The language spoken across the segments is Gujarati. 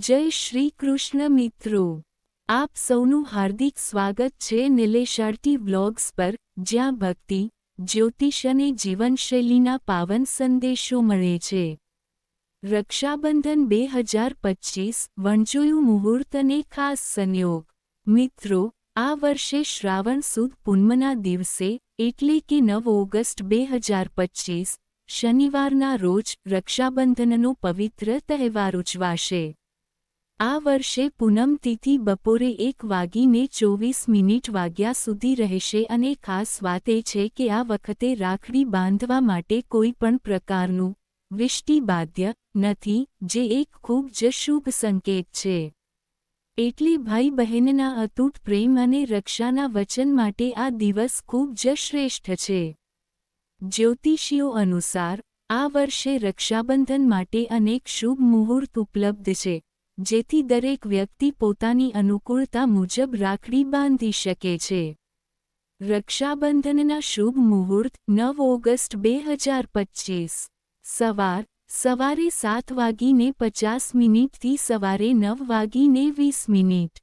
જય શ્રી કૃષ્ણ મિત્રો. આપ સૌનું હાર્દિક સ્વાગત છે નિલેશાર્ટી બ્લોગ્સ પર, જ્યાં ભક્તિ, જ્યોતિષ અને જીવનશૈલીના પાવન સંદેશો મળે છે. રક્ષાબંધન બે હજાર પચીસ, વણજોયું મુહૂર્ત અને ખાસ સંયોગ. મિત્રો, આ વર્ષે શ્રાવણ સુદ પૂનમના દિવસે, એટલે કે નવ ઓગસ્ટ બે હજાર પચીસ, શનિવારના રોજ રક્ષાબંધનનો પવિત્ર તહેવાર ઉજવાશે. આ વર્ષે પૂનમ તિથિ બપોરે એક વાગીને ચોવીસ મિનિટ વાગ્યા સુધી રહેશે અને ખાસ વાત એ છે કે આ વખતે રાખડી બાંધવા માટે કોઈ પણ પ્રકારનું વિષ્ટિબાધ્ય નથી, જે એક ખૂબ જ શુભ સંકેત છે. એટલે ભાઈ બહેનના અતૂટ પ્રેમ અને રક્ષાના વચન માટે આ દિવસ ખૂબ જ શ્રેષ્ઠ છે. જ્યોતિષીઓ અનુસાર, આ વર્ષે રક્ષાબંધન માટે અનેક શુભ મુહૂર્ત ઉપલબ્ધ છે. જેથી દરેક વ્યક્તિ પોતાની અનુકૂળતા મુજબ રાખડી બાંધી શકે છે. રક્ષાબંધનના શુભ મુહૂર્ત નવ ઓગસ્ટ બે હજાર પચીસ. સવાર, સવારે સાત વાગીને પચાસ મિનિટથી સવારે નવ વાગીને વીસ મિનિટ.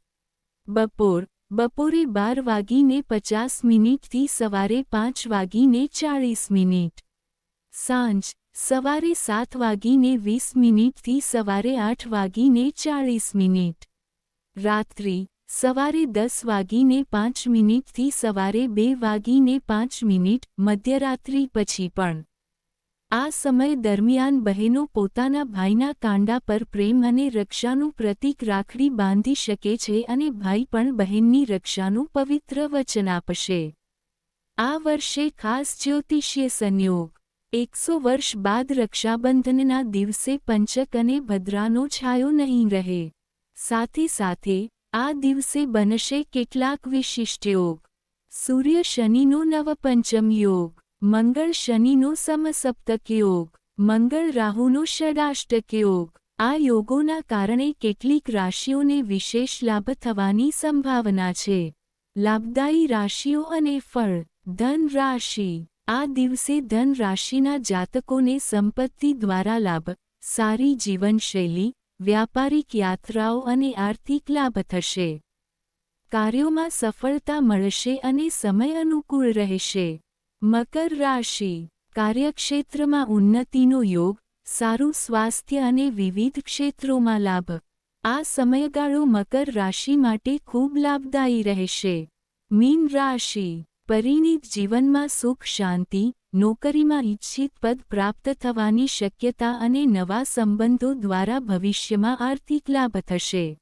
બપોર, બપોરે બાર વાગીને પચાસ મિનિટથી સવારે પાંચ વાગીને ચાળીસ મિનિટ. સાંજ સવારે સાત વાગીને વીસ મિનિટથી સવારે આઠ વાગીને ચાળીસ મિનિટ. રાત્રિ, સવારે દસ વાગીને પાંચ મિનિટથી સવારે બે વાગીને પાંચ મિનિટ, મધ્યરાત્રિ પછી પણ. આ સમય દરમિયાન બહેનો પોતાના ભાઈના કાંડા પર પ્રેમ અને રક્ષાનું પ્રતીક રાખડી બાંધી શકે છે અને ભાઈ પણ બહેનની રક્ષાનું પવિત્ર વચન આપશે. આ વર્ષે ખાસ જ્યોતિષીય સંયોગ એકસો વર્ષ બાદ રક્ષાબંધનના દિવસે પંચક અને ભદ્રાનો છાયો નહીં રહે. સાથે સાથે, આ દિવસે બનશે કેટલાક વિશિષ્ટ યોગ. સૂર્ય શનિનો નવપંચમ યોગ, મંગળ શનિનો સમસપ્તક યોગ, મંગળ રાહુનો ષડાષ્ટક યોગ. આ યોગોના કારણે કેટલીક રાશિઓને વિશેષ લાભ થવાની સંભાવના છે. લાભદાયી રાશિઓ અને ફળ, ધન રાશિ. આ દિવસે ધન રાશિના જાતકોને સંપત્તિ દ્વારા લાભ, સારી જીવનશૈલી, વ્યાપારિક યાત્રાઓ અને આર્થિક લાભ થશે. કાર્યોમાં સફળતા મળશે અને સમય અનુકૂળ રહેશે. મકર રાશિ, કાર્યક્ષેત્રમાં ઉન્નતિનો યોગ, સારું સ્વાસ્થ્ય અને વિવિધ ક્ષેત્રોમાં લાભ. આ સમયગાળો મકર રાશિ માટે ખૂબ લાભદાયી રહેશે. મીન રાશિ પરિણીત જીવનમાં સુખ, શાંતિ, નોકરીમાં ઇચ્છિત પદ પ્રાપ્ત થવાની શક્યતા અને નવા સંબંધો દ્વારા ભવિષ્યમાં આર્થિક લાભ થશે.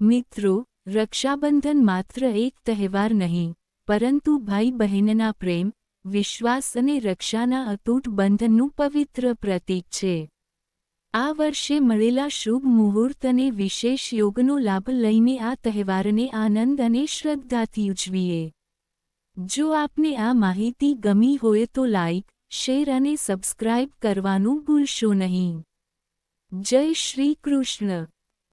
મિત્રો, રક્ષાબંધન માત્ર એક તહેવાર નહીં, પરંતુ ભાઈ બહેનના પ્રેમ, વિશ્વાસ અને રક્ષાના અતૂટ બંધનનું પવિત્ર પ્રતીક છે. આ વર્ષે મળેલા શુભ મુહૂર્ત અને વિશેષ યોગનો લાભ લઈને આ તહેવારને આનંદ અને શ્રદ્ધાથી ઉજવીએ. જો આપને આ માહિતી ગમી હોય તો લાઇક શેર અને સબસ્ક્રાઇબ કરવાનું ભૂલશો નહીં. જય શ્રી કૃષ્ણ.